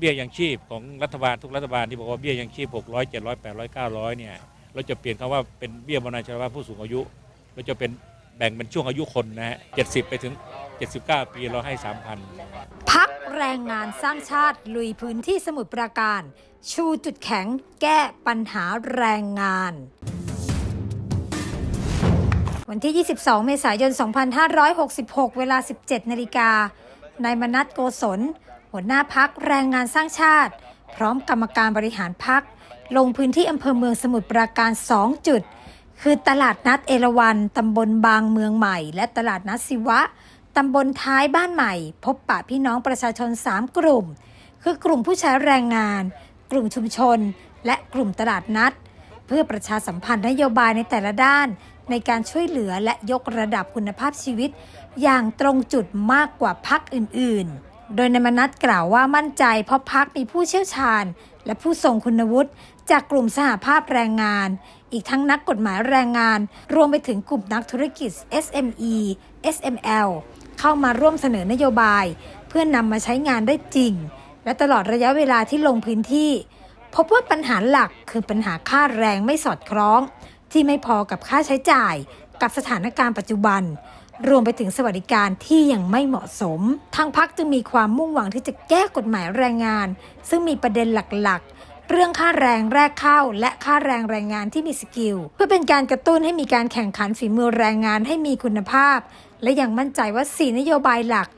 เบี้ยยังชีพของรัฐบาลทุกรัฐบาลที่บอกว่าเบี้ยยังชีพ 600 700 800 900 เนี่ย เราจะเปลี่ยนคำว่าเป็นเบี้ยบำนาญชราภาพผู้สูงอายุ เราจะเป็นแบ่งเป็นช่วงอายุคนนะฮะ 70 ไปถึง 79 ปีเราให้ 3,000 พักแรงงานสร้างชาติลุยพื้นที่สมุทรปราการ ชูจุดแข็งแก้ปัญหาแรงงาน วันที่ 22 เมษายน 2566 เวลา 17 นาฬิกานายมนัทโกศล หัวหน้าพักแรงงานสร้างชาติ พร้อมกรรมการบริหารพัก ลงพื้นที่อำเภอเมืองสมุทรปราการ 2 จุด คือตลาดนัดเอราวันตำบลบางเมืองใหม่ และตลาดนัดศิวะตำบลท้ายบ้านใหม่ พบปะพี่น้องประชาชน 3 กลุ่ม คือกลุ่มผู้ใช้แรงงาน กลุ่มชุมชน และกลุ่มตลาดนัด เพื่อประชาสัมพันธ์นโยบายในแต่ละด้าน ในการช่วยเหลือและยกระดับคุณภาพชีวิต อย่างตรงจุดมากกว่าพักอื่น ๆ โดยนายมนัทกล่าวว่ามั่นใจเพราะพักมีผู้เชี่ยวชาญ และผู้ทรงคุณวุฒิจากกลุ่มสหภาพแรงงาน อีกทั้งนักกฎหมายแรงงาน รวมไปถึงกลุ่มนักธุรกิจ SME SML เข้ามาร่วมเสนอนโยบาย เพื่อนนำมาใช้งานได้จริง และตลอดระยะเวลาที่ลงพื้นที่ พบว่าปัญหาหลักคือปัญหาค่าแรงไม่สอดคล้อง ที่ไม่พอกับค่าใช้จ่าย กับสถานการณ์ปัจจุบัน รวมไปถึงสวัสดิการที่ยังไม่เหมาะสม ทางพักจึงมีความมุ่งหวังที่จะแก้กฎหมายแรงงาน ซึ่งมีประเด็นหลักๆ เรื่องค่าแรงแรกเข้า และค่าแรงแรงงานที่มีสกิล เพื่อเป็นการกระตุ้นให้มีการแข่งขันฝีมือแรงงานให้มีคุณภาพ และยังมั่นใจว่า 4 นโยบายหลัก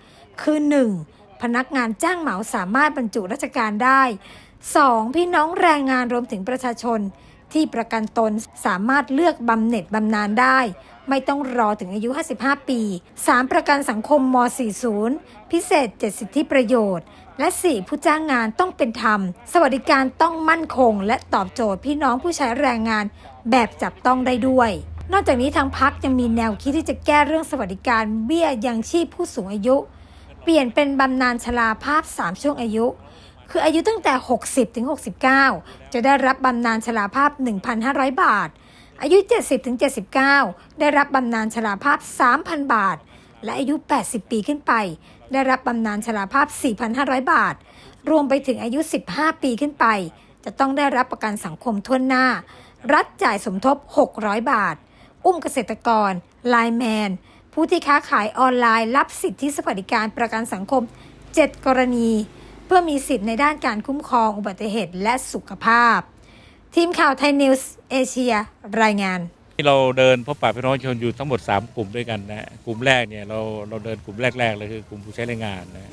คือ 1. พนักงานจ้างเหมาสามารถบรรจุราชการได้ 2. พี่น้องแรงงานรวมถึงประชาชนที่ประกันตนสามารถเลือกบำเหน็จบำนาญได้ ไม่ต้องรอถึงอายุ 55 ปี 3. ประกันสังคมม 40 พิเศษ 7 สิทธิประโยชน์ และ 4. ผู้จ้างงานต้องเป็นธรรม สวัสดิการต้องมั่นคง และตอบโจทย์พี่น้องผู้ใช้แรงงาน แบบจับต้องได้ด้วย นอกจากนี้ทางพักยังมีแนวคิดที่จะแก้เรื่องสวัสดิการเบี้ยยังชีพผู้สูงอายุ เปลี่ยนเป็นบำนาญชราภาพ 3 ช่วงอายุคืออายุตั้งแต่ 60 ถึง 69 จะได้รับบำนาญชราภาพ 1,500 บาท อายุ 70-79 ได้รับบำนาญชราภาพ 3,000 บาท และอายุ 80 ปีขึ้นไป ได้รับบำนาญชราภาพ 4,500 บาท รวมไปถึงอายุ 15 ปีขึ้นไป จะต้องได้รับประกันสังคมทั่วหน้า รัฐจ่ายสมทบ 600 บาท อุ้มเกษตรกร ไลแมน ผู้ที่ค้าขายออนไลน์รับสิทธิสวัสดิการประกันสังคม 7 กรณี เพื่อมีสิทธิ์ในด้านการคุ้มครองอุบัติเหตุและสุขภาพ ทีมข่าวไทยนิวส์เอเชียรายงาน ที่เราเดินพบปะพี่น้องประชาชนอยู่ทั้งหมด 3 กลุ่มด้วยกันนะกลุ่มแรกเนี่ยเราเราเดินกลุ่มแรกๆเลยคือกลุ่มผู้ใช้แรงงานนะ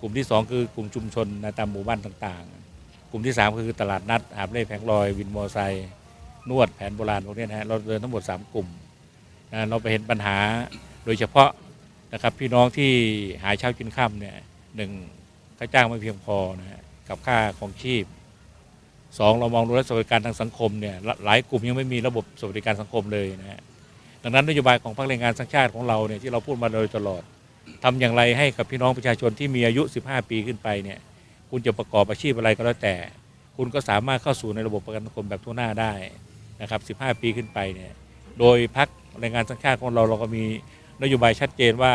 กลุ่มที่ 2 คือกลุ่มชุมชนนะตามหมู่บ้านต่างๆ กลุ่มที่ 3 คือตลาดนัดหาบเล่แผงลอยวินมอไซค์นวดแผนโบราณพวกนี้นะฮะเราเดินทั้งหมด 3 กลุ่มนะเราไปเห็นปัญหาโดยเฉพาะนะครับพี่น้องที่หาเช้ากินค่ำเนี่ยหนึ่งค่าจ้างไม่เพียงพอนะฮะกับค่าของชีพ สองเรามองดูแลสวัสดิการทางสังคมเนี่ยหลายกลุ่มยังไม่มีระบบสวัสดิการสังคมเลยนะฮะดังนั้นนโยบายของพรรคแรงงานสังชาติของเราเนี่ยที่เราพูดมาโดยตลอดทำอย่างไรให้กับพี่น้องประชาชนที่มีอายุ 15 ปีขึ้นไปเนี่ยคุณจะประกอบอาชีพอะไรก็แล้วแต่ คุณก็สามารถเข้าสู่ในระบบประกันสังคมแบบทั่วหน้าได้นะครับ 15 ปีขึ้นไปเนี่ยโดยพรรคแรงงานสังชาติของเราเราก็มีนโยบายชัดเจนว่า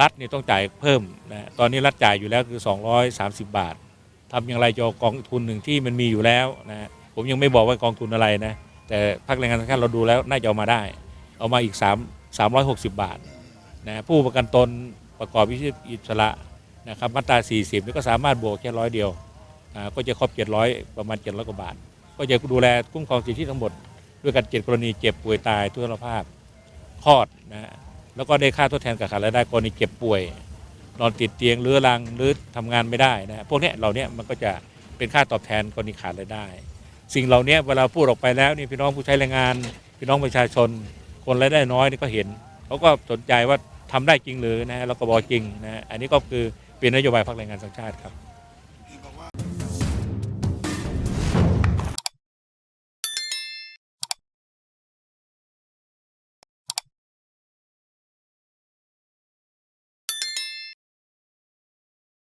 รัฐเนี่ยต้องจ่ายเพิ่มนะตอนนี้รัฐจ่ายอยู่แล้วคือ 230 บาท ทำอย่างไรจะกองทุนหนึ่งที่มันมีอยู่แล้วนะผมยังไม่บอกว่ากองทุนอะไรนะ แต่ภาคแรงงานสังชาติเราดูแล้วน่าจะเอามาได้ เอามาอีก 3 360 บาทนะผู้ประกันตนประกอบวิชาอิสระนะครับมาตรา 40นี่ก็สามารถบวกแค่ร้อยเดียวก็จะครบ700 ประมาณ 700 กว่าบาท ก็จะดูแลคุ้มครองสิทธิทั้งหมด ด้วยกัน7กรณีเจ็บป่วยตายทุพพลภาพคลอดนะฮะแล้วก็ได้ค่าทดแทนกับขาดรายได้กรณีเจ็บป่วย นอนติดเตียงเรื้อรังหรือทำงานไม่ได้นะพวกนี้เหล่าเนี้ยมันก็จะเป็นค่าตอบแทนกรณีขาดรายได้ สิ่งเหล่าเนี้ยเวลาพูดออกไปแล้วนี่พี่น้องผู้ใช้แรงงาน พี่น้องประชาชน คนรายได้น้อยนี่ก็เห็นเขาก็สนใจว่าทำได้จริงหรือนะฮะแล้วก็บอกจริงนะฮะอันนี้ก็คือเป็นนโยบายพรรคแรงงานสังชาติครับ